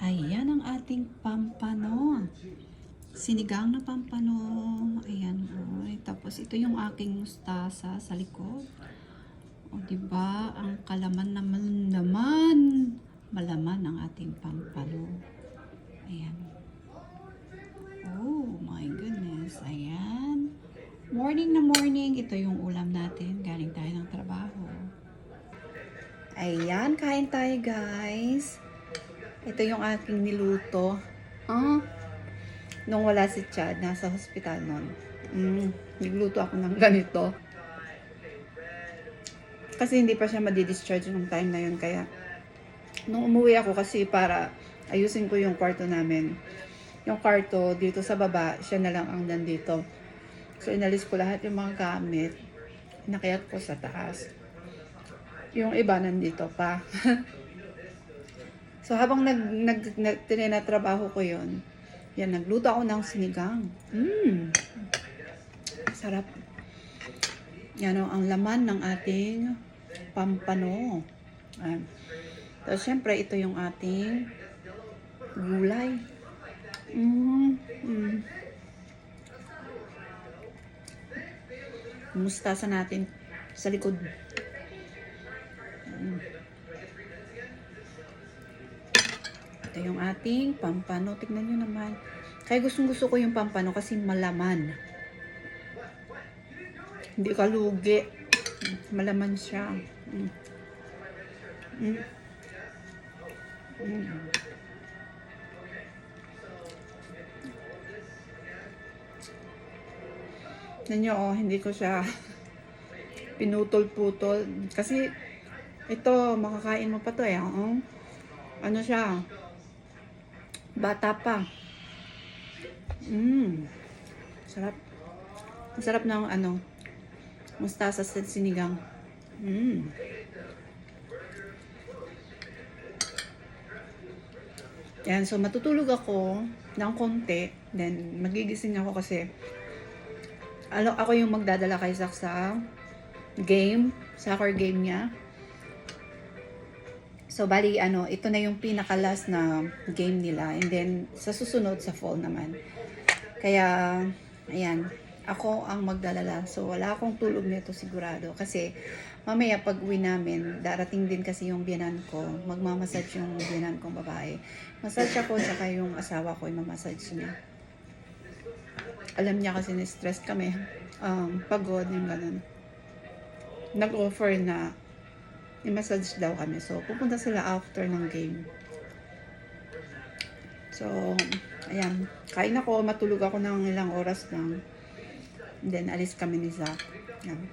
Ayan ang ating pampano. Sinigang na pampano. Ayan. Ay, tapos ito yung aking mustasa sa likod. O, di ba? Ang kalaman naman naman. Malaman ang ating pampano. Ayan. Oh my goodness. Ayan. Morning na morning. Ito yung ulam natin. Galing tayo ng trabaho. Ayan, kain tayo guys. Ito yung aking niluto. Ah, nung wala si Chad, nasa hospital nun. Mm, nagluto ako ng ganito. Kasi hindi pa siya madi-discharge nung time na yun. Kaya, nung umuwi ako kasi para ayusin ko yung kwarto namin. Yung kwarto dito sa baba, siya na lang ang nandito. So, inalis ko lahat yung mga gamit. Nakayat ko sa taas. Yung iba nandito pa. so, habang nag, nag, nag tinatrabaho ko yon yan, nagluto ako ng sinigang. Mmm. Sarap. Yan o, ang laman ng ating pampano. Ayan. Tapos, syempre, ito yung ating gulay. Mm, mm. Mustasa natin sa likod. Ito yung ating pampano. Tignan nyo naman. Kaya gustong gusto ko yung pampano kasi malaman. Hindi ka lugi. Malaman siya. Mm. Mm. Mm. Oh, hindi ko siya pinutol-putol. Kasi ito, makakain mo pa to eh. Oh. Ano siya? Bata pa. Mmm. Sarap. Ang sarap ng ano, mustasa sa sinigang. Mmm. Yan, so matutulog ako ng konti. Then, magigising ako kasi ano, ako yung magdadala kay Zach game, soccer game niya. So, bali, ano, ito na yung pinaka-last na game nila. And then, sa susunod, sa fall naman. Kaya, ayan, ako ang magdalala. So, wala akong tulog nito sigurado. Kasi, mamaya pag uwi namin, darating din kasi yung biyanan ko. Magmamassage yung biyanan kong babae. Massage ako, tsaka yung asawa ko, yung mamassage niya. Alam niya kasi na-stress kami. Um, pagod, yung ganun. Nag-offer na i-massage daw kami. So, pupunta sila after ng game. So, ayan. Kain ako, matulog ako ng ilang oras lang. And then, alis kami ni Zach. Ayan.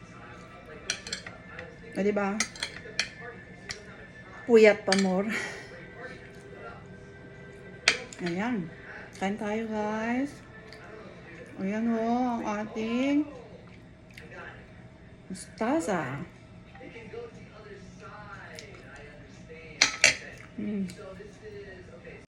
O, diba? Puyat pa more. Ayan. Kain tayo, guys. Ayan o, ang ating mustasa. 嗯。